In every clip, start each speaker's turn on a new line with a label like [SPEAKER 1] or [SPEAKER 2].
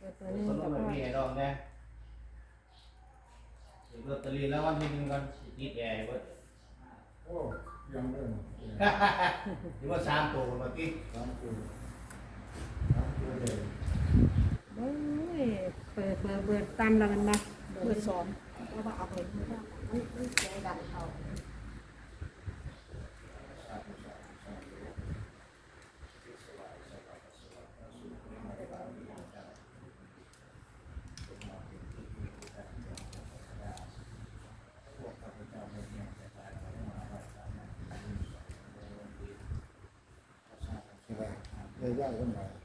[SPEAKER 1] เปิตัวนึงก็
[SPEAKER 2] มีไอ้ดอกนะเดี๋ยวตเตลีแล้ววันที่หนึ่งกัอนสิติดแอร์ให้เบิด
[SPEAKER 3] โอ้ยังเริ่าฮ่าม
[SPEAKER 2] หรือว่าสามตัวเมาพี่
[SPEAKER 3] สามตัวสามตัวเลย
[SPEAKER 1] โอ้ยเปิดเปิดเปิดตามเรามันมาเปิดสอนแล้วก็เอาไปเปิดเอา
[SPEAKER 3] เปิด
[SPEAKER 2] เสีงดังเขา Thời.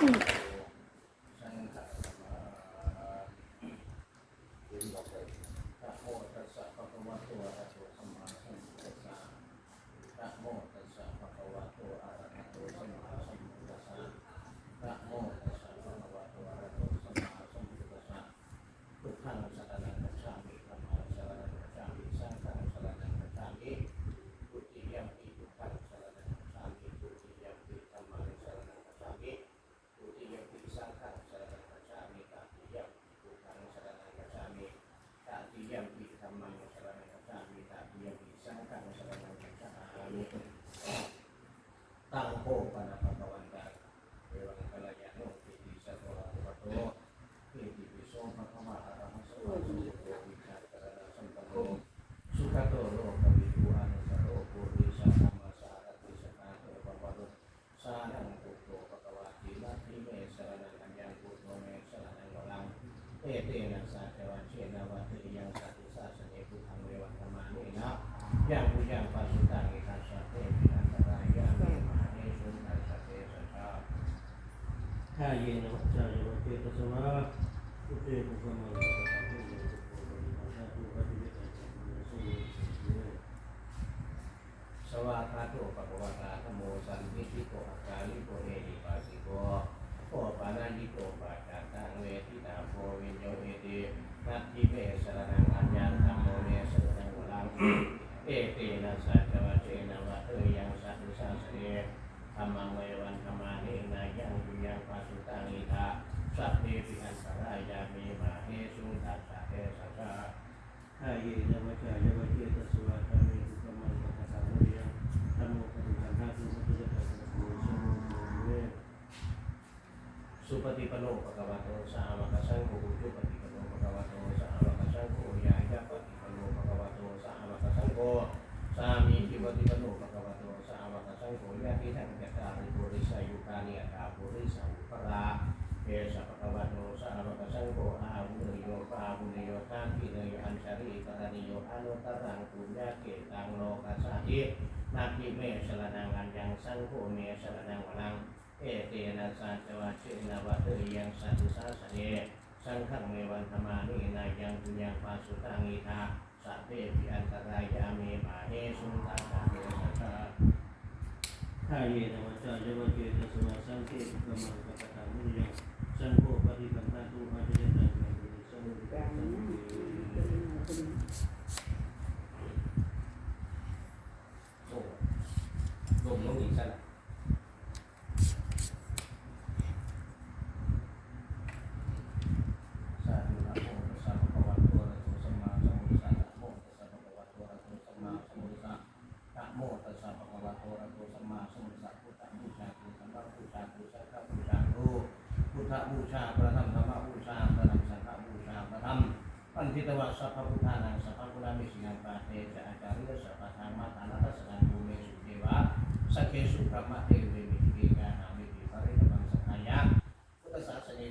[SPEAKER 2] Mm. อย่างบุญอย่างปัสสุตังเอกัสสะเตกันตรายย่างมหาเนสุนัสสะาถ้าเย็นนะจารย์วัตเตัสวะอุเตปุกมั patipano bhagavato sāvakasaṅko ujo patipano bhagavato sāvakasaṅko yāya patipano bhagavato sāvakasaṅko sāmi patipano bhagavato sāvakasaṅko yāti sa purisa yukāni akā purisa upara Yesa bhagavato sāvakasaṅko āvunayo pāvunayo tāmpinayo ansari anu tarang punya taṅ lokasāhi Nāpi me salanang anjang sangko me salanang walang เอเตนะสัจวาเชนะวัตริยังสัตุสัสเนสังฆเมวันธรรมานินายังปุญญาปาสุตังอิทาสัพเพปิอันตรายามีมาเฮสุตาตาเมสัตตาทายาวัจจวัจเจตสมาสังเกตกรรมังกังมุยังสังโฆปฏิปันตุอาเจตังเมสังโฆ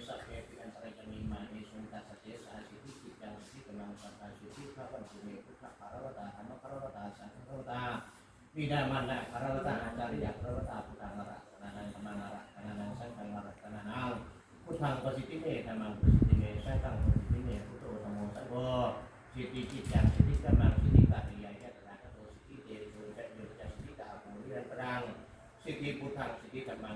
[SPEAKER 2] สัพเพปิอันตรายมีมานิสุนตัสเจสาสิทิจิตังสิกนังสัพพสิทิพระวันสุเมพุทธภารวตาธรรมภารวตาสังฆภารวตวิดามันนะภารวตาอาจารยภารวาพุทธังระตนานังธรรมังระตนานังสังฆังระตนานังพุทธังปสิทิเมธรรมังปสิทิเมสังฆังปสิทิเมพุทโธธรรมโมสังโฆสิทิจิตังสิทิกนังสิทิปัติยายะตระโตสิทิเดตโตจัตโยจัตสิทิตาภูริยันตรังสิทิพุทธังสิทิธรรมัง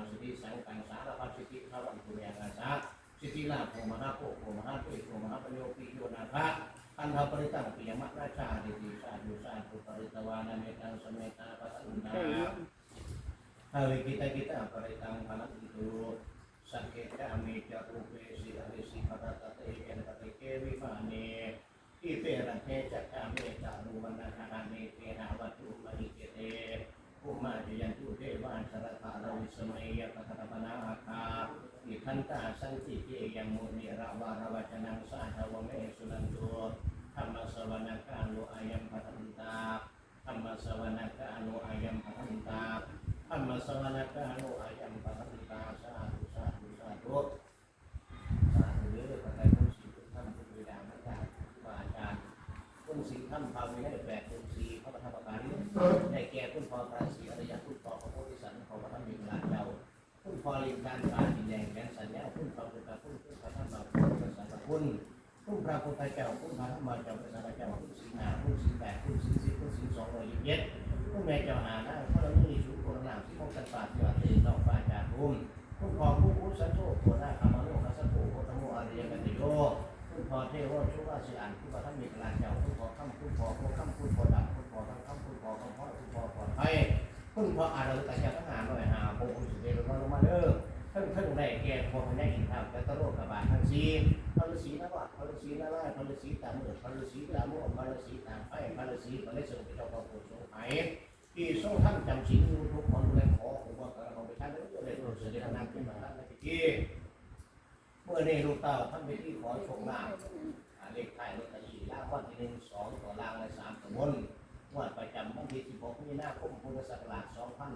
[SPEAKER 2] สิทธิลาภโภมหาโภโภมหาเตโชมหาปโยปิโยนาภะอันทปริตังปิยมัตราชาดิติสาธุสาธุปริตวานาเมตังสเมตาปัสสุนาหาวิกิตากิตาปริตังพนัติตุสังเอันตาสันติเกยังมุนีระวารวัจนังสาธวเมสุ สีสองร้อยยี่สิบเจ็ดผู้แม่เจ้าหาได้พระเรามีสุขโกรนามสิบหกสันปาเจ้าเตนอกฟ้าจารุมผู้พอผู้ผู้สันโตโกนาคามโนคัสโตโคตโมอริยกันติโยผู้พอเทวชุวาสิอันผู้พระธรรมมีกลางเจ้าผู้พอคำผู้พอผู้คำผู้พอดับผู้พอคำคำผู้พอคำพ่อผู้พอปลอดภัยผู้พออารัตเจ้าทหาหน่อยหาโบกุสุเดลมาลงมาเด้อ ท่านท่านได้แก่พวกพญาอินทร์และตะโลกบาลทั้งสี่พระฤาษีนะว่าพระฤาษีนะไล่พระฤาษีตามมือพระฤาษีตามมือพระฤาษีตามไฟพระฤาษีพระฤาษีเป็นเจ้าของผู้ทรงไหที่ทรงท่านจำศีลอยู่ทุกคนเลยขอผมว่ากระเราไปท่านเลยเลยเสด็จนางขึ้นมาท่านในพิธีเมื่อในลูกเต่าท่านไปที่ขอชงลาเลขไทยเลขที่ล่างวันที่หนึ่งสองต่อลางและสามต่อบนวันประจำวันที่สิบหกมีนาคมพุทธศักราชสองพัน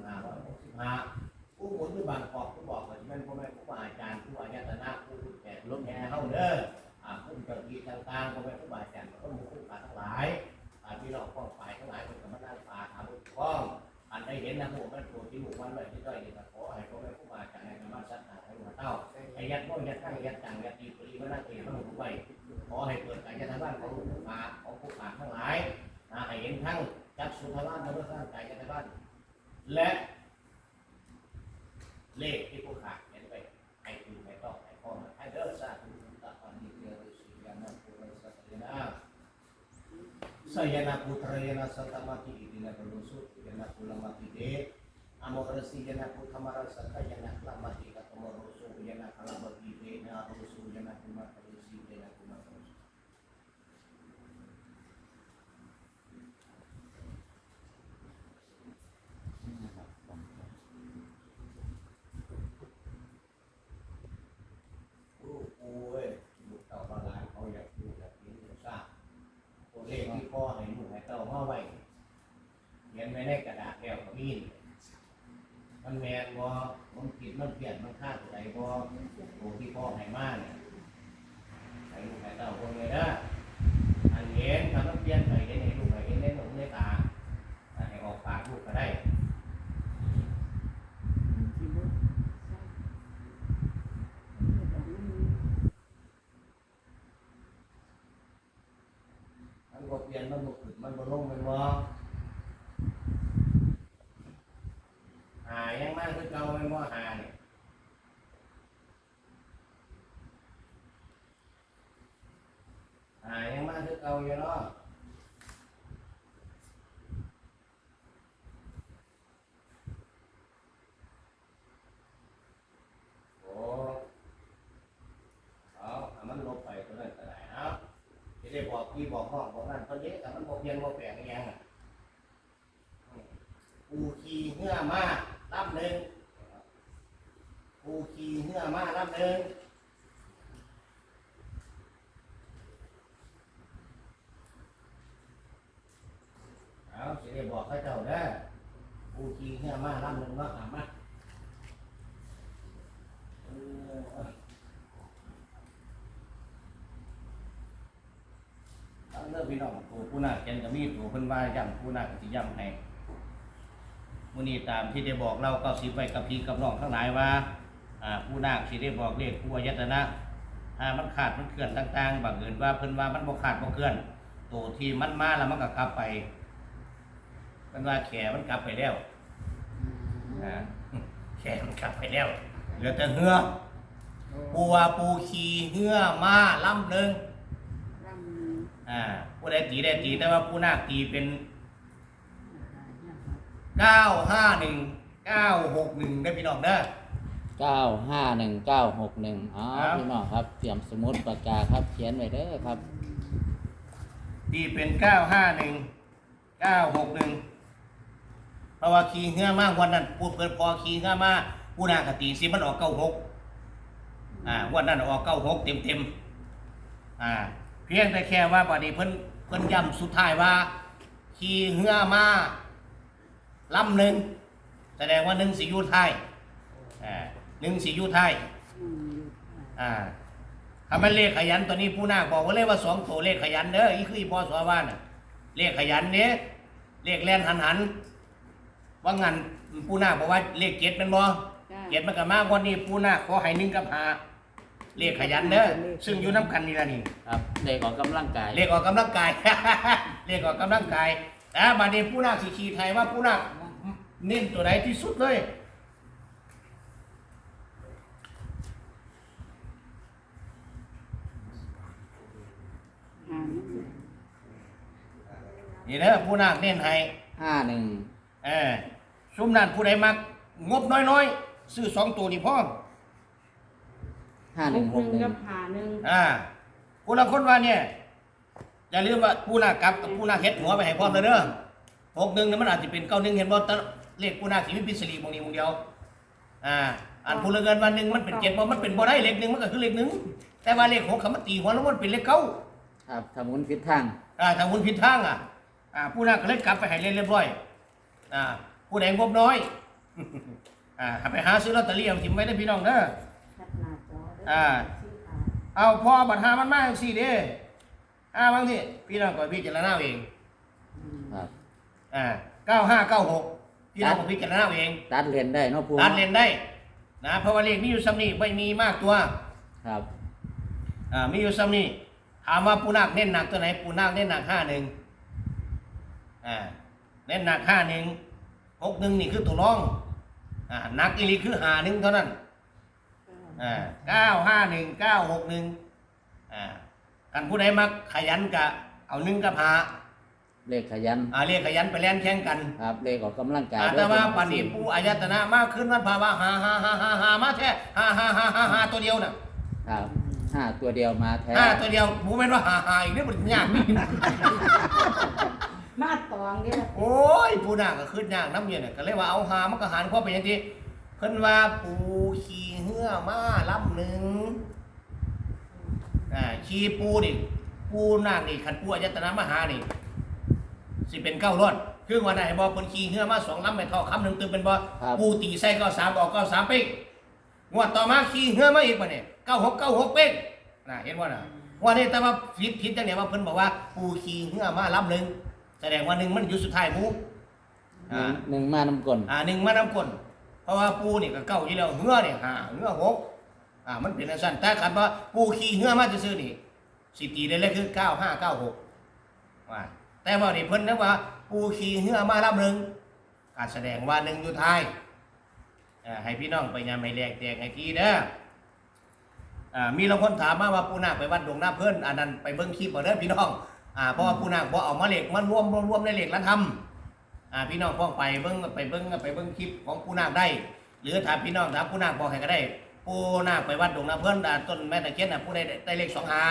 [SPEAKER 2] สยนาพุทรยนาสัตมติอิตินาบรุสุยนาภูลมติเดอโมรสิยนาพุทธมารสัตยนาคลามติกัตมรุสุยนาคลามติเดนารุสุยนาภูมาตรุสิเดนาภูมาตรุสุ ลูกกูเว้ยลูกเต่าบางหลานเขาอยากดูอยากกินอยากทราบตัวเลขที่พ่อให้ลูกให้เต่ามาไว้เขียนไว้ในกระดาษแก้วขมิ้นมันแมนบ่มันผิดมันเปลี่ยนมันค่าตัวใดบ่ตัวที่พ่อให้มาเนี่ยให้ลูกให้เต่าคนเลยนะอันเห็นทำมันเปลี่ยนไปเห็นให้ลูกให้เห็นในหนูในตาให้ออกปากลูกก็ได้ มัน บ่เปลี่ยนมันบ่ขึ้นมันบ่ลงมันบ่หายังมากคือเก่ามันบ่หาเนี่ยหายังมากคือเก่าอยู่เนาะโอ้เอาเอามันลบไปตัวนั้นก็ได้เอา จะได้บอกพี่บอกห้องบอกนั่นคนนี้แต่มันบอกเพียงบอกแปลงอยังอะอูขี่เหื่อมาลำหนึ่งอูขี่เหื่อมาลำหนึ่ง เอาจะได้บอกให้เจ้าได้ออูขี่เหื่อมาลำหนึ่งมาหามาเออเอาเริ่มพี่น้องผู้น่าเกณฑ์ก็มีตัวเพิ่นว่าย่ำผู้น่าก็สิย่ำให้มื้อนี้ตามที่ได้บอกเราก็สิไว้กับพี่กับน้องทั้งหลายว่าอ่าผู้นาคสิได้บอกเลขผู้อายตนะอ่ามันขาดมันเคลื่อนต่างๆบังเอิญว่าเพิ่นว่ามันบ่ขาดบ่เคลื่อนตัวที่มันมาแล้วมันก็กลับไป มันว่าแขมันกลับไปแล้วอ่าแขมันกลับไปแล้วเหลือแต่เหือปูว่าปูขี่เหือมาลำหนึง
[SPEAKER 1] รำ
[SPEAKER 2] อ่าผู้ใดตีได้ตีแต่ว่าผู้นาคตีเป็นเก้าห้าหนึ่งเก้าหกหนึ่งได้อพี่น้องเด้อ
[SPEAKER 4] เก้าห้าหนึ่งเก้าหกหนึ่งอ๋อ
[SPEAKER 2] ครับ
[SPEAKER 4] พี่น้องครับเตรียมสมุดปากกาครับเขียนไว้เด้อครับ
[SPEAKER 2] ตีเป็นเก้าห้าหนึ่งเก้าหกหนึ่ง เพราะว่าขี่เหือมากวันนั้นพูดเพิ่นพอขี่เหือมาผู้นาคตีสิมันออกเก้าหกอ่าวันนั้นออกเก้าหกเต็มเต็มๆอ่า เพียงแต่แค่ว่าบัดนี้เพิ่นเพิ่นย้ำสุดท้ายว่า ขี่เหือมาลำหนึ่งแสดงว่าหนึ่งสิอยูไทยอ่าหนึ่งสิอยูไทย
[SPEAKER 1] อ่า
[SPEAKER 2] ถ้ามันเลขขยันตัวนี้ผู้นาคบอกว่าเลยว่าสองตัวเลขขยันเด้ออีคืออีพอสวาน่ะเลขขยันเนี้ยเลขแลนหันหัน ว่างันผู้นาคบอกว่าเลขเจ็ดเป็นบ่
[SPEAKER 1] จ้า
[SPEAKER 2] เจ็ดมันก็มากกว่านี้ผู้นาคขอให้หนึ่งกับหาเลขขยันเด้อซึ่งอยู่น้ำกันนี่ละนี่
[SPEAKER 4] ครับเลขออกกำลังกาย
[SPEAKER 2] เลขออกกำลังกาย เลขออกกำลังกายแต่บัดนี้ผู้นาคสีขีไทยว่าผู้นาคเน้นตัวไหนที่สุดเลย
[SPEAKER 1] อ่า
[SPEAKER 2] นี่เด้อผู้นาคเน้นให้
[SPEAKER 4] ห้าหนึ่ง
[SPEAKER 2] เออ ซุมนั้นผู้ใดมักงบน้อยๆซื้อสองตัวนี่พ่อ
[SPEAKER 4] ห้าหนึ่งหกหนึ่ง
[SPEAKER 1] กับหาหนึ่ง
[SPEAKER 2] อ่าผู้ละคนว่าเนี่ยอย่าลืมว่าผู้นาคกลับกับผู้นาคเฮ็ดหัวไปให้พร้อมเลยเด้อหกหนึ่งเนี่ยมันอาจจะเป็นเก้าหนึ่งเห็นบ่แต่เลขผู้นาคสิมีพิศรีบางนี้บางเดียวอ่าอันผู้ละเงินวันหนึ่งมันเป็นเจ็ดบ่มันเป็นบ่ได้เลขหนึ่งมันก็คือเลขหนึ่งแต่ว่าเลขหกคำมันตีหัวแล้วมันเป็นเลขเก้า
[SPEAKER 4] ครับทำมุนพิษทาง
[SPEAKER 2] อ่าถ้าหุ่นผิดทางอะอ่าผู้นาคก็เลยกลับไปให้เล่นเรียบร้อยอ่า ผู้ใดงบน้อย อ่าให้ไปหาซื้อลอตเตอรี่เอาทิมไว้ได้อพี่น้องเด้อ
[SPEAKER 1] แคปหน้าจอเด้
[SPEAKER 2] อ่า
[SPEAKER 1] ชื่อขา
[SPEAKER 2] เอาพอบัตรหามันมาจังสี่เด้อ่าบางทีพี่น้องก็พิจารณาเอาเอง
[SPEAKER 1] อืม
[SPEAKER 4] ครับ
[SPEAKER 2] อ่าเก้าห้าเก้าหกพี่น้องก็พิจารณาเอาเอง
[SPEAKER 4] ตัดเรียนได้เนาะปู
[SPEAKER 2] ตัดเล่นได้ นะเพราะว่าเลขมีอยู่ซ้ำนี่ไม่มีมากตัว
[SPEAKER 4] ครับ
[SPEAKER 2] อ่ามีอยู่ซ้ำนี่ถามว่าปูนาคเน้นหนักตัวไหนปูนาคเน้นหนักห้าหนึ่งอ่าเน้นหนักห้าหนึ่ง หกหนึ่งนี่คือตัวรอง อ่าหนักอีหลีคือหาหนึ่งเท่านั้น อ่าเก้าห้าหนึ่งเก้าหกหนึ่งอ่ากันผู้ใดมักขยันกะ เอาหนึ่งกับหา
[SPEAKER 4] เลขขยัน
[SPEAKER 2] อ่าเรียกขยันไปแล่นแข่งกัน
[SPEAKER 4] ครับ เลขออกกำลังกาย
[SPEAKER 2] อ่า
[SPEAKER 4] ด้
[SPEAKER 2] แต่
[SPEAKER 4] วย
[SPEAKER 2] ว่า
[SPEAKER 4] พี่น้อง
[SPEAKER 2] ปันนี้ปูอายตนะมากขึ้นวันภาวะหาหาหาหาหามาแท้หาหาหาหาหาตัวเดียวน่ะ
[SPEAKER 4] ครับห้าตัวเดียวมาแท้
[SPEAKER 2] หาตัวเดียวปูเป็นว่าหาหาอีกนี่มันยาก
[SPEAKER 1] มาตองเนี่ย
[SPEAKER 2] โอ้ยปูนาก็ขึ้นยากน้ำเย็นน่ะก็เลยว่าเอาหามันก็หันเข้าไปอย่างที่เพิ่นว่าปูขี่เหือมาลำหนึ่งอ่าขี่ปูนี่ปูนาคนี่ขันปูอายตนะมาหานี่สิเป็นเก้ารอดคือวันไหนบอเพิ่นขี่เหือมาสองลำไม่เท่าคำหนึ่งตึงเป็นบอ
[SPEAKER 4] ครับ
[SPEAKER 2] ปูตีใส่เก้าสามออกเก้าสามเป๊กงวดต่อมาขี่เหือมาอีกปะเนี่ยเก้าหกเก้าหกเป๊กน่ะเห็นว่าน่ะวันนี้แต่ว่าผิดผิดจังเนี่ยว่าเพิ่นบอกว่าปูขี่เหือมาลำหนึ่ง แสดงว่าหนึ่งมันอยู่สุดท้ายปู
[SPEAKER 4] หนึ่
[SPEAKER 2] อ่าง
[SPEAKER 4] หนึ่งมานำกลน
[SPEAKER 2] อ่าหนึ่งมานำกลเพราะว่าปูนี่ก็เก้าอยู่แล้วเหือเนี่ยห้าเหือหกอ่ามันเป็นอันสั้นแต่คันว่าปูขี่เหือมาซื่อๆนี่สิตีได้เลยคือเก้าห้าเก้าหกว่าแต่ว่านี่เพิ่นนะว่า ปูขี่เหือมาลำหนึ่งการแสดงว่าหนึ่งอยู่ท้ายอ่าให้พี่น้องไปยามให้แลกแจกให้ทีเด้ออ่ามีบางคนถามมาว่าปูนาคไปวัดดงหน้าเพิ่นอันนั้นไปเบิ่งคลิปเอาเด้อพี่น้อง อ่าเพราะว่าปูนาคบ่เอามาเหล็กมารวมรวมรวมในเหล็กแล้วทำอ่าพี่น้องพ้องไปเบิ่งไปเบิ่งไปเบิ่งคลิปของปูนาคได้ หรือถามพี่น้องถามปูนาคบอกให้ก็ได้ปูนาคไปวัดดงหน้าเพิ่นอ่าต้นแม่ตะเคียนน่ะผู้ใดได้เลขสองหา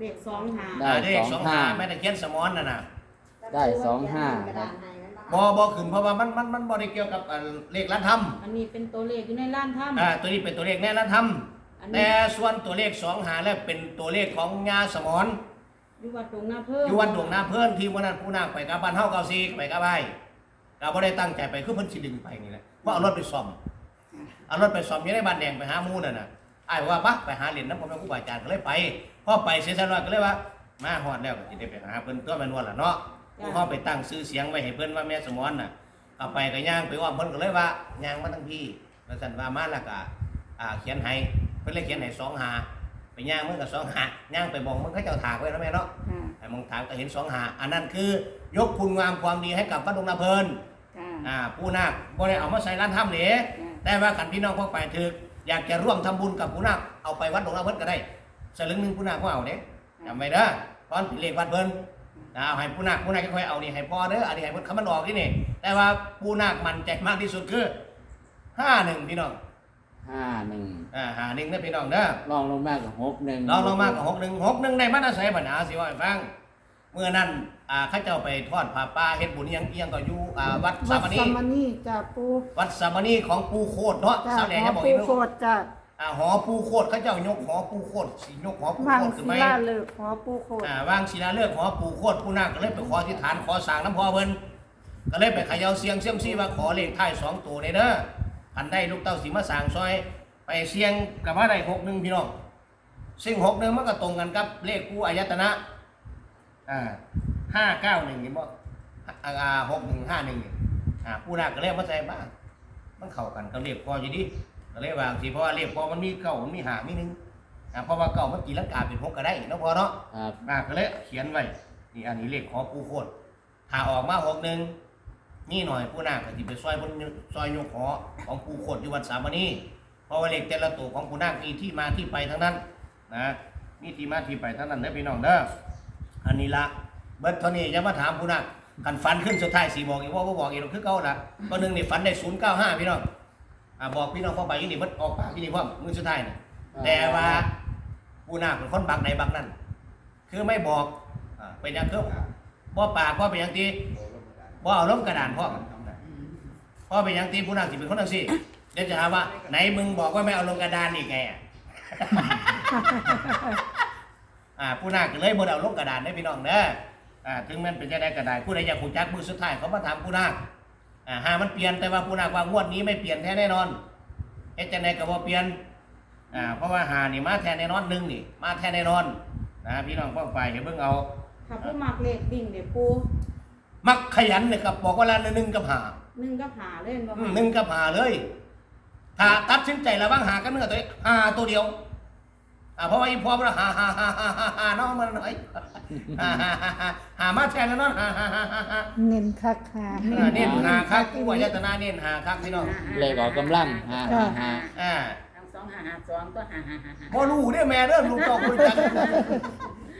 [SPEAKER 1] เลขสองหา
[SPEAKER 4] ได้
[SPEAKER 2] อ่าเลข
[SPEAKER 4] ส
[SPEAKER 2] ส
[SPEAKER 4] อ
[SPEAKER 2] องง
[SPEAKER 4] ห้า
[SPEAKER 2] หาแม่ตะเคียนสมอนน่ะน่ะ
[SPEAKER 4] ได้สองห้า
[SPEAKER 1] กระดานไหนนั่น
[SPEAKER 2] บอบอขึ้นเพราะว่ามันมันมันบอได้เกี่ยวกับอ่าเลขร้านท
[SPEAKER 1] อันนี้เป็นตัวเลขอยู่ในร้านถ้ำ
[SPEAKER 2] อ่าตัวนี้เป็นตัวเลขแน่ร้านทำ
[SPEAKER 1] อันำนี้
[SPEAKER 2] แต่ส่วนตัวเลขสองหาแล้วเป็นตัวเลขของยาสมอน
[SPEAKER 1] อยู่วัดตรงหน้าเพิ่ม
[SPEAKER 2] อยู่วันดวงนาเพื่อนที่วันนั้นผู้นาคไปกับบ้านเฮาเกาซีไปกับไอ้เราบ่ได้ตั้งใจไปคือเพิ่นสิดึงไปนี่แหละเพราะเอารถไปซ่อมเอารถไปซ่อมอยู่ในบ้านแดงไปหาหมู่นั่นน่ะอ้ายว่าปะไปหาเหรียญน้ำพ่อแม่ครูบาอาจารย์ก็เลยไปพอไปเสียสันว่าก็เลยว่ามาฮอดแล้วก็สิได้ไปหาเพิ่นตัวแม่นวลล่ะเนาะผู้เฮาไปตั้งชื่อเสียงไว้ให้เพิ่นว่าแม่สมอนน่ะก็ไปก็ย่างไปว่าเพิ่นก็เลยว่าย่างมาทั้งพี่แล้วสั่นว่ามาแล้วก็อ่าเขียนให้เพิ่นเลยเขียนให้สองหาไป ย่างมันก็สองหาย่างไปบอกมันเขาเจ้าถากไว้แล้วแม่เนาะ
[SPEAKER 1] ค่ะ
[SPEAKER 2] ไอ้มองถามก็เห็นสองหาอันนั้นคือยกคุณงามความดีให้กับวัดดงนาเพลิน
[SPEAKER 1] ค่ะ
[SPEAKER 2] อ่าผู้นาคบ่ได้เอามาใส่ร้านทำเหลแต่ว่ากันพี่น้องพวกไปถึกอยากจะร่วมทำบุญกับผู้นาคเอาไปวัดดงนาเพลินก็ได้สลึงหนึงผู้นาคก็เอาเด้จำไว้เด้อตอนเป็นเลขวัดเพิ่นอ่าเอาให้ผู้นาคผู้นาคจะค่อยเอานี่ให้พ่อเด้ออันนี้ให้เพิ่นคำมันออกที่นี่แต่ว่าผู้นาคมั่นใจมากที่สุดคือห้าหนึ่งพี่น้อง
[SPEAKER 4] ห้าหนึ่ง
[SPEAKER 2] อ่าหาหนึ่งนะพี่น้องเด้อ
[SPEAKER 4] ลองลงมากกับหกหนึ่ง
[SPEAKER 2] ลองลงมากับหกหนึ่งหกหนึ่งในมันอาศัยปัญหาสิว่าให้ฟังเมื่อนั้นอ่าเข้าเจ้าไปทอดผ้าป่าเฮ็ดบุญอิหยังเอียงก็อยู่อ่าวัดสา
[SPEAKER 1] วัด
[SPEAKER 2] มณี
[SPEAKER 1] สามณีจ้าปู
[SPEAKER 2] วัดสามณีของปูโคตรเนาะ
[SPEAKER 1] จ้า
[SPEAKER 2] สาวแดง
[SPEAKER 1] หอ
[SPEAKER 2] จะบอก
[SPEAKER 1] ปู
[SPEAKER 2] อีก
[SPEAKER 1] โคตรจ้า
[SPEAKER 2] อ่าหอปูโคตรเขาเจ้ายกหอปูโคตรสิยกหอปู
[SPEAKER 1] วัง
[SPEAKER 2] โคตรขึ้น
[SPEAKER 1] ศิ
[SPEAKER 2] ไหม
[SPEAKER 1] ลาฤกษ์หอปูโคตร
[SPEAKER 2] อ่าวางศิลาฤกษ์หอปูโคตรปูนาคก็เลยไปขอที่ฐานขอสร้างน้ำพอเพิ่นก็เลยไปเขย่าเสียงเสียมซีว่าขอเลขท้ายสองตัวเลยเด้อ พันได้ลูกเต้าสีมาสร้างซอย ไปเสียงกับว่าได้หกหนึ่งพี่น้องซึ่งหกหนึ่งมันก็ตรงกันกับเลขกูอายตนะอ่าห้าเก้าหนึ่งเห็นบ่อ่าหกหนึ่งห้าหนึ่งอ่าผู้นาคก็เลยเอามาใส่บ้างมันเข้ากันกับเลขพออยู่ดิก็เลยวางสิเพราะว่าเลขพอมันมีเก้ามันมีหามีหนึ่งอ่าเพราะว่าเก้ามันกี่ลังกาเป็นหกก็ได้เนาะพอเนาะ
[SPEAKER 4] ครับ
[SPEAKER 2] นาคก็เลยเขียนไว้นี่อันนี้เลขของปูโคตรถ้าออกมาหกหนึ่ง นี่หน่อยผู้นาคก็จิไปซอยบนซอยโยกหอของปูโคตรอยู่วัดสามณีเพราะว่าเหลขแต่ละตัวของผู้นาคมีที่มาที่ไปทั้งนั้นนะมีที่มาที่ไปทั้งนั้นเด้อพี่น้องเด้ออันนี้ละเบิดเท่านี้จะมาถามผู้นาคกันฝันขึ้นสุดท้ายสี่บอกอีกว่าบ่บอกอีกหรือเก่าละก็หนึ่งนี่ฝันได้ศูนย์เก้าห้าพี่น้องอ่าบอกพี่น้องพ่อไปอยี่นี่มันออกปากที่นี่พ่อมือสุดท้ายนี่แต่ว่าผู้นาคเป็นคนบักใดบักนั้นคือไม่บอกอ่าเป็นอย่างคือบ่ปากพ่อเป็นอย่างตี บ่เอาล้มกระดานพ่อพ่อเป็นย่างตีผู้นำสิเป็นคนจังซี่เดี๋ยวจะหาว่า ไหนมึงบอกว่าไม่เอาลงกระดานอีกไงอะอ่าผู้นาก็เลยบ่ได้เอาลงกระดานได้พี่น้องเด้ออ่าถึงแม้นเป็นจะได้กระดานผู้ใดอยากหูจักมือสุดท้ายเขามาถามผู้นาคอ่าหามันเปลี่ยนแต่ว่าผู้นาคว่างวดนี้ไม่เปลี่ยนแท้แน่นอนเฮ็ดจังไดก็บ่เปลี่ยนอ่าเพราะว่าหานี่มาแท้แน่นอนหนึ่งนี่ มาแท้แน่นอนนะพี่น้องป้อไปเห็นเบิ่งเอา
[SPEAKER 1] ถ้าผู้มักเลขดิ่งเดี๋ยวปู
[SPEAKER 2] มักขยันเนี่ยกับบอกว่าละหนึ่งกับหา
[SPEAKER 1] หนึ่งก็ผ่าเล่นบ่
[SPEAKER 2] อืมหนึ่งกับหาเลยถ้าตัดสินใจระหว่างหากับเนื้อตัวเองหาตัวเดียวอ่าเพราะว่าอีพ่อมันหาหาหาหาหาหาน้องมันหน่อยหาหาหาหาหามาแทนแล้วเนาะหาหาหาหาหา
[SPEAKER 1] เน้นคักค่ะ
[SPEAKER 2] อ่าเน้นหาครับผู้วายตนาเน้นหาครับพี่น้อง
[SPEAKER 4] เลขออกกำลังห้าห้าห้า
[SPEAKER 2] อ่า
[SPEAKER 5] ทั้งสองห้าห้าสองก็ห้าห้าห้าห้า
[SPEAKER 2] บ่รู้เด้อแม่เด้อลูกเต้าคุยกัน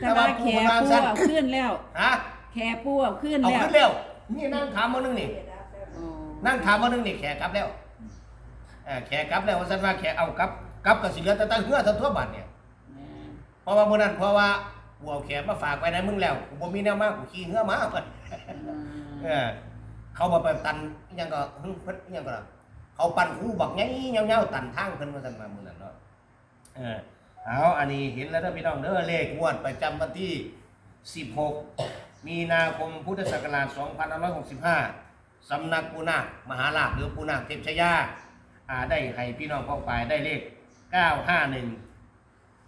[SPEAKER 1] แต่ว่าแขปูเอาขึ้นแล้ว
[SPEAKER 2] ฮะ
[SPEAKER 1] แขปูเอาขึ้น
[SPEAKER 2] เอา
[SPEAKER 1] แล้ว
[SPEAKER 2] ขึ้นเร็วนี่นั่งถามมานึงนี่
[SPEAKER 5] อ๋อ
[SPEAKER 2] นั่งถามมานึงนี่แขกกลับแล้วเอ่าแขกกลับแล้วว่าซั่นว่าแขกเอากลับกลับก็สิเหลือแต่ตั้งเหือทั้งทั่วบ้านเนี่ย
[SPEAKER 5] แม่
[SPEAKER 2] เพราะว่าเมื่อนั้นเพราะว่ากูเอาแขนมาฝากไว้ในมึงแล้วกูบ่มีแนวมากกูขี่เหือมาเพิ่น
[SPEAKER 5] อืม
[SPEAKER 2] เออเขามาไปตันอิหยังก็หึเพิ่นอิหยังก็ล่ะเขาปั่นหูบักใหญ่ยาวๆตันทางเพิ่นว่าซั่นมามื้อนั้นเนาะเออเอาอันนี้เห็นแล้วเด้อพี่น้องเด้อเลขงวดประจำวันที่ 16 มีนาคมพุทธศักราช 2565 สำนักปูนาคมหาลาภหรือปูนาคเทพชยาาได้ให้พี่น้องพ้องไปได้เลข 951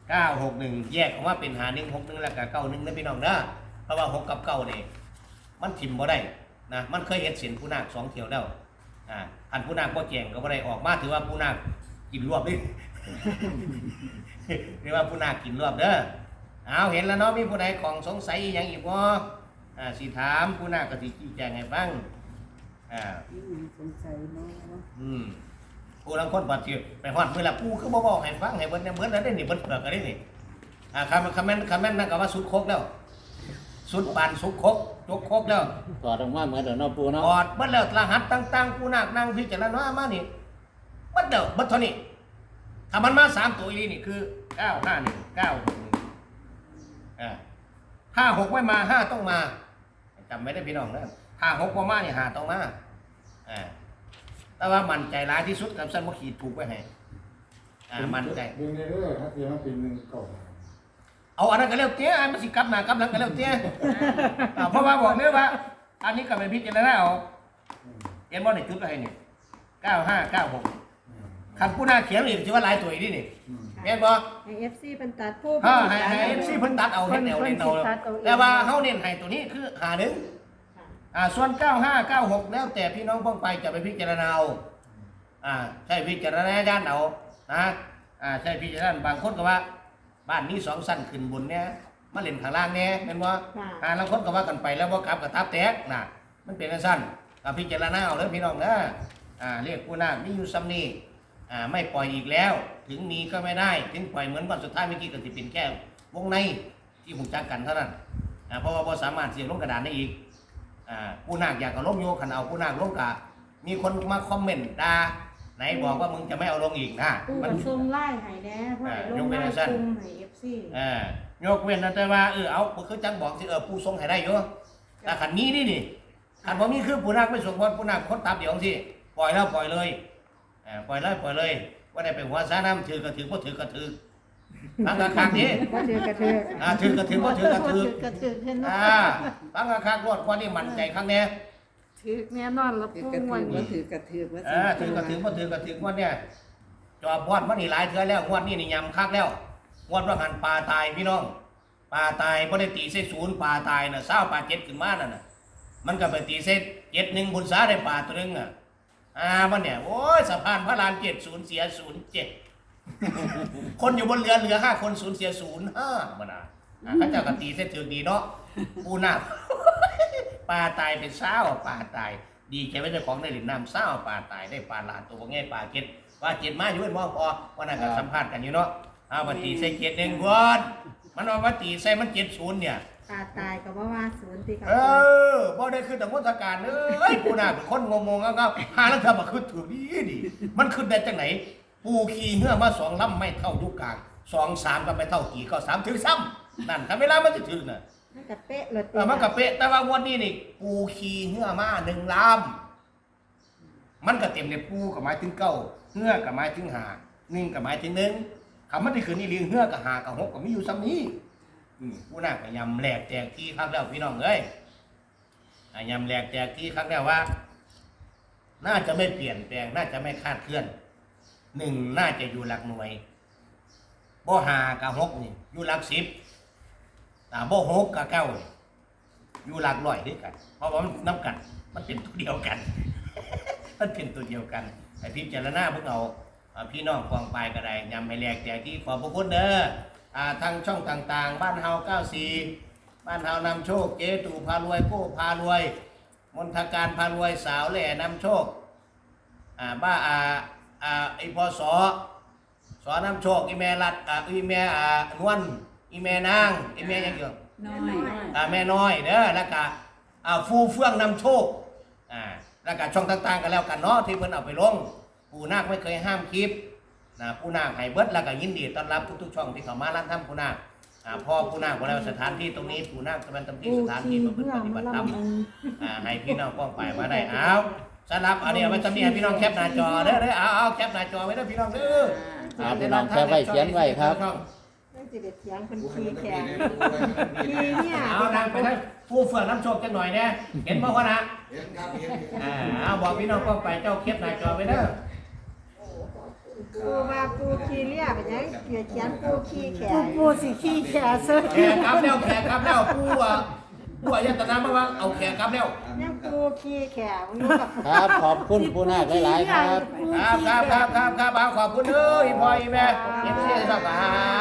[SPEAKER 2] เก้าหกหนึ่งแยกออกมาเป็นหาหนึ่งหกหนึ่งแล้วก็เก้าหนึ่งนะพี่น้องนะเพราะว่าหกกับเก้าเนี่ยมันถิ่มบ่ได้นะมันเคยเห็นเสียนผู้นาคสองเที่ยวแล้วอ่าอันผู้นาคบ่แจงก็บ่ได้ออกมาถือว่าผู้นาคกินรวบนี่เรียกว่าผู้นาคกินรวบเด้อเอาเห็นแล้วเนาะมีผู้ใดของสงสัยอย่างอีกบ่ อ่าสิถามผู้นาคก็สิชี้แจงให้ฟังอ่า
[SPEAKER 5] สงสัยเนาะ
[SPEAKER 2] อืมผู้ลังคนบาดเจ็บไปฮอดมื้อละผู้คือบ่บอกให้ฟังให้เบิ่นเนี่ยเบิ่นแล้วได้นี่เบิ่นเผือกก็ได้นี่อ่าคำคำแม่นคำแม่นนั่นก็ว่าสุดโคกแล้ว สุดปานสุดโคกจกโคกแล้ว
[SPEAKER 4] ถอดออกมาเหมือนเดิมเนาะปูเนาะ
[SPEAKER 2] กอดเบิ่นแล้วรหัสต่างๆผู้นักนั่งพิจารณามานี่เบิ่นแล้วเบิ่นเท่านี้ถ้ามันมาสามตัวอีหลีนี่คือ951 961อ่าถ้าหกไม่มาห้าต้องมา จำไว้ได้พี่น้องนะถ้าหกบ่มานี่ห้าต้องมาอ่าแต่ว่ามันใจร้ายที่สุดกับสันว่าขีดถูกไว้ให้อ่ามันใจ
[SPEAKER 3] ดึงเรื่อยๆถ้าเทียมมันเป็นหนึ่งเก่า
[SPEAKER 2] เอาอันนั้นก็เร็วเตี้ยอันมันสิกลับหน้ากลับหลังก็เร็วเตี้ยอ่าเพราะว่าบอกเลยว่า อันนี้ก็เป็นพิจารณาเอาเอ็นบอลในจุดอะไรนี่เก้าห้าเก้าหก คันผู้หน้าเขียนอีกถือว่าหลายตัวอีกนี่นี่เอ็นบอล
[SPEAKER 1] ให้ FC เป็นตัดผู้
[SPEAKER 2] ฮ่าให้ให้ซีเพิ่นตัดเอาเห็นแนวเล่นเอาแต่ว่าเฮาเน้นให้ตัวนี้คือหาหนึ่งอ่าส่วน 9596 แล้วแต่พี่น้องพ้องไปจะไปพิจารณาเอาอ่าใช่พิจารณาญาณเอานะอ่าใช่พิจารณาบางคนก็ว่า บ้านนี้สองสั้นขึ้นบนเนี่ยมาเล่นข้างล่างเนี่ยเป็นว่า
[SPEAKER 1] ค่ะ
[SPEAKER 2] อ่าบางคนก็ว่ากันไปแล้วว่ากลับกับทับแตกนะมันเป็นจังสั้นอ่าพิจารณาเอาเลยพี่น้องนะอ่าเรียกผู้นาคมีอยู่ซ้ำนี้อ่า ไม่ปล่อยอีกแล้ว ถึงมีก็ไม่ได้ ถึงปล่อยเหมือนวันสุดท้ายเมื่อกี้ก็จะเป็นแค่วงในที่หูจักกันเท่านั้นอ่าเพราะว่าพอสามารถเสียลงกระดานได้อีกอ่าผู้นาคอยากเอาลงโยขันเอาผู้นาคลงกะมีคนมาคอมเมนต์ด่าไหนบอกว่ามึงจะไม่เอาลงอีกนะ
[SPEAKER 1] ปู
[SPEAKER 2] มั
[SPEAKER 1] กระทรงไล่ให้แน่เพราะไอ้ลงไล่คุมให้เอฟซี
[SPEAKER 2] เออยกเว้นนะแต่ว่าเออเอาคือจังบอกสิเออผู้ทรงให้ได้อยู่แต่ขันนี้นี่นี่ขันบ่มีคือผู้นักไม่สมควรผู้นักคนตามเดี๋ยวสิปล่อยแล้วปล่อยเลยเออปล่อยเลยปล่อยเลยว่าได้ไปหัวซาน้ำถือกระถือบ่ถือกระถือฟังกระคักนี้
[SPEAKER 1] ว่าถือกระเทือก
[SPEAKER 2] อ่าถือกระถือบ่ถือกระถือ
[SPEAKER 1] ถือกระเทือกเห็นไหม
[SPEAKER 2] อ่าฟังกระคักรอดความนี่มั่นใจครั้งเนี้ย
[SPEAKER 1] ถือแน่นอนแล้ว
[SPEAKER 5] ถือ
[SPEAKER 1] ปู
[SPEAKER 5] กระถื
[SPEAKER 1] วั
[SPEAKER 5] อนว่าถือกระถือว่า
[SPEAKER 2] เออถือกระถือบ่ถือกระถืองวดเนี่ยจอบวอดมันนี่หลายเทื่อแล้วงวดนี้นี่ยำคักแล้วงวดว่าหันปลาตายพี่น้องปลาตายบ่ได้ตีใส่ศูนย์ปลาตายน่ะเศร้าปลาเจ็ดขึ้นมานั่นน่ะมันก็ไปตีเซตเจ็ดหนึ่งบุญสาได้ป่าตัวหนึงอะ อ่ามันเนี่ย โอ้ยสะพานพระรามเจ็ดศูนย์เสียศูนย์เจ็ดคนอยู่บนเรือเหลือห้าคนศูนย์เสียศูนย์ห้ามันอะอ่าเขาเจ้ากตีเซตถึงดีเนาะปูนาปลาตายเป็นเศร้าปลาตาย ดีใจไว้เจ้าของได้หลินน้ำเศร้าปลาตายได้ปลาลาตัวง่ายปลาเก็ดว่าเจ็ดมาอยู่เป็นมอพอวันนั้นก็สัมภาษณ์กันอยู่เนาะเอามาตีใส่เจ็ดหนึ่งคนมันว่าว่าตีใส่มันเจ็ดศูนย์เนี่ย
[SPEAKER 1] ตาตายก็บ่ว่าศูนย์ตีกับ
[SPEAKER 2] เออบ่ได้คือแต่มนตการเอ้ยปูนาเป็นคนงงๆเอาๆหาแล้วเธอมาขึ้นถือดีดีมันขึ้นได้จังไหน ปูขี่เหื่อมาสองลำไม่เท่ายุคกลางสองสามก็ไม่เท่ากี่ก็สามถึงซ้ำนั่นถ้าเวลามันจะถึงน่ะ
[SPEAKER 1] มันกระเป๊ะเลย
[SPEAKER 2] เออมันกับเป๊ะแต่ว่างวันนี้นี่ ปูขี่เหื่อมาหนึ่งลำมันก็เต็มในปูกับหมายถึงเก้าเหื่อกับหมายถึงหาหนึ่งกับหมายถึงหนึ่งคำมันที่คือนี่เรียงเหื่อกับหากับหกกับมีอยู่ซ้ำนี้ อืมผู้น่าก็ยำแหลกแจกที่ครั้งแล้วพี่น้องเอ้ยอะยำแหลกแจกที่ครั้งแล้วว่า น่าจะไม่เปลี่ยนแปลง น่าจะไม่คาดเคลื่อนหนึ่งน่าจะอยู่หลักหน่วยบ่หากับหกนี่อยู่หลักสิบอ่าบ่หกกับเก้าอยู่หลักร้อยด้วยกัน เพราะว่ามันน้ำกัน มันเป็นตัวเดียวกัน มันเป็นตัวเดียวกันไอพิจารณาพวกเราอ่าพี่น้องกองปลายก็ได้ยำไม่แหลกแจกที่ขอบพระคุณเด้อ อ่าทางช่องต่างๆ บ้านเฮา94 บ้านเฮานำโชค เจตู่พารวยโก้พารวย มนทการพารวยสาวแหล่นำโชคอ่าบ้าอ่าอ่าไอพอสอสอนำโชคอีแม่รัดอ่าอีแม่อ่านวลอีแม่นางอีแม่ยังเกี่ยว
[SPEAKER 5] น้อย
[SPEAKER 2] อ่าแม่น้อยเด้อแล้วก็อ่าฟูเฟื่องนำโชคอ่าแล้วก็ช่องต่างๆกันแล้วกันเนาะที่เพิ่นเอาไปลงปู่นาคไม่เคยห้ามคลิป นะผู้นาคให้เบิดแล้วก็ยินดีต้อนรับทุกๆช่องที่เข้ามาร้านทำผู้นาคอ่าพ่อผู้นาคบอกแล้วสถานที่ตรงนี้ผู้นาคจะเป็นตำที่
[SPEAKER 1] ปู
[SPEAKER 2] สถานที่
[SPEAKER 1] ขี่
[SPEAKER 2] ประพฤติ
[SPEAKER 1] เพื่อ
[SPEAKER 2] ปฏิบั
[SPEAKER 1] มา
[SPEAKER 2] ติธรรม
[SPEAKER 1] ลำมัน
[SPEAKER 2] อ่าให้พี่น้องป้องไปมาได้เอาสำหรับอันนี้เอาไว้จำนี้ให้พี่น้องแคปหน้าจอเด้อเด้อเอาเอาแคปหน้าจอไว้เด้อพี่น้องเด้อ
[SPEAKER 4] อ่าพี่น้องแค่ไว้เขียนไว้ครับ
[SPEAKER 1] นั่นจะเด็ดเสียงเป็นขี้แข็งขี้เนี่ย
[SPEAKER 2] เอาดังไปให้ผู้เฟื่องน้ำโชคจังหน่อยนะเห็นบ่วะนะ
[SPEAKER 3] เห็นครับเห็นเห็น
[SPEAKER 2] อ่าเอาบอกพี่น้องป้องไปเจ้าแคปหน้าจอไว้เด้อ
[SPEAKER 1] ปูว่าปูขี้เรียบไปยังเกียเขียนปูขี้แข็งปูสิขี้แข็งเสื้อ
[SPEAKER 2] แขกครับแล้วแขกครับแล้วผู้อะผู้อายัตนามาว่าเอาแขกครับแล้ว
[SPEAKER 1] ยังปูขี้แข็งอยู่กับ
[SPEAKER 4] ครับขอบคุณผู้นาคหลายๆครับ
[SPEAKER 2] ครับครับครับครับครับเอาขอบคุณเด้ออีพ่ออีแม่เอ็มซีชอบอ่า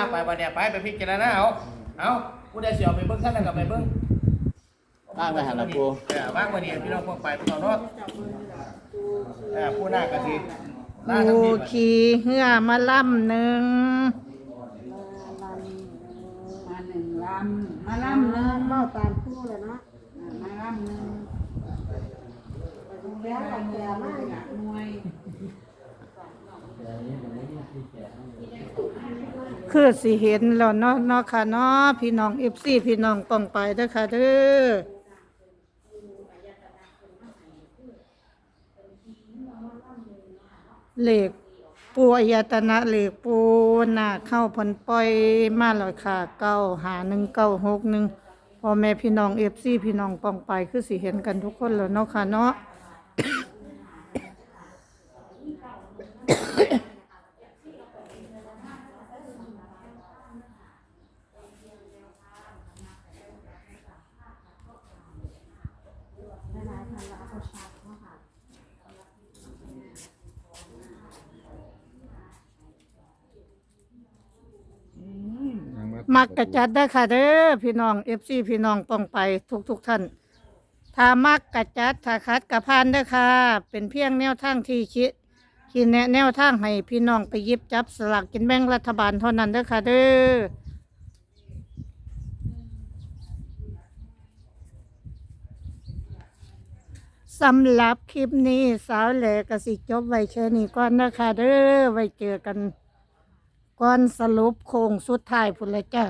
[SPEAKER 2] ไปไปเนี่ยไปไปพิจารณาเอาเอาผู้ใดเสียวไปเบิ้งท่านนั้นก็ไปเบิ้ง
[SPEAKER 4] ว่างไว้หั่นล่ะปู่
[SPEAKER 2] เออว่างวันนี้พี่น้องพวกไปพี่น้องเนาะเออผู้หน้ากะทิ ล่าทั้ง
[SPEAKER 6] ปู
[SPEAKER 2] ที
[SPEAKER 6] ขี่เหือมาล่ำหนึ่ง
[SPEAKER 5] มาหนึ่งลำมา
[SPEAKER 1] ลำ
[SPEAKER 5] ลำห
[SPEAKER 1] เริ่
[SPEAKER 5] นึ่ง
[SPEAKER 1] มเมาตามปูเลยเนาะ
[SPEAKER 5] มาลำหนึ่ง
[SPEAKER 1] แล้วแต่แก่มาก
[SPEAKER 5] หน่วย
[SPEAKER 6] คือสิเห็นแล้วเนาะเนาะค่ะเนาะพี่น้องเอฟซีพี่น้องป้องไปเด้อค่ะเด้อ เหล็กปูอายตนะเหล็กปูหน้าเข้าพันปล่อยมาแล้วค่ะเก้าหาหนึ่งเก้าหกหนึ่งพ่อแม่พี่น้องเอฟซีพี่น้องป้องไปคือสิเห็นกันทุกคนแล้วเนาะค่ะเนาะ มักกระจัดได้ค่ะเด้อพี่น้องเอฟซีพี่น้องป้องไปทุกทุกๆท่านถ้ามักกระจัดถ้าคัดกระพานเด้ค่ะ เป็นเพียงแนวทางที่คิดคิดแนะแนวทางให้พี่น้องไปยิบจับสลากกินแบ่งรัฐบาลเท่านั้นเด้อค่ะเด้อสำหรับคลิปนี้สาวแหลกสิจบไว้แค่นี้ก่อนนะคะเด้อไว้เจอกัน ก่อนสรุปโค้งสุดท้ายพุ่นละจ้า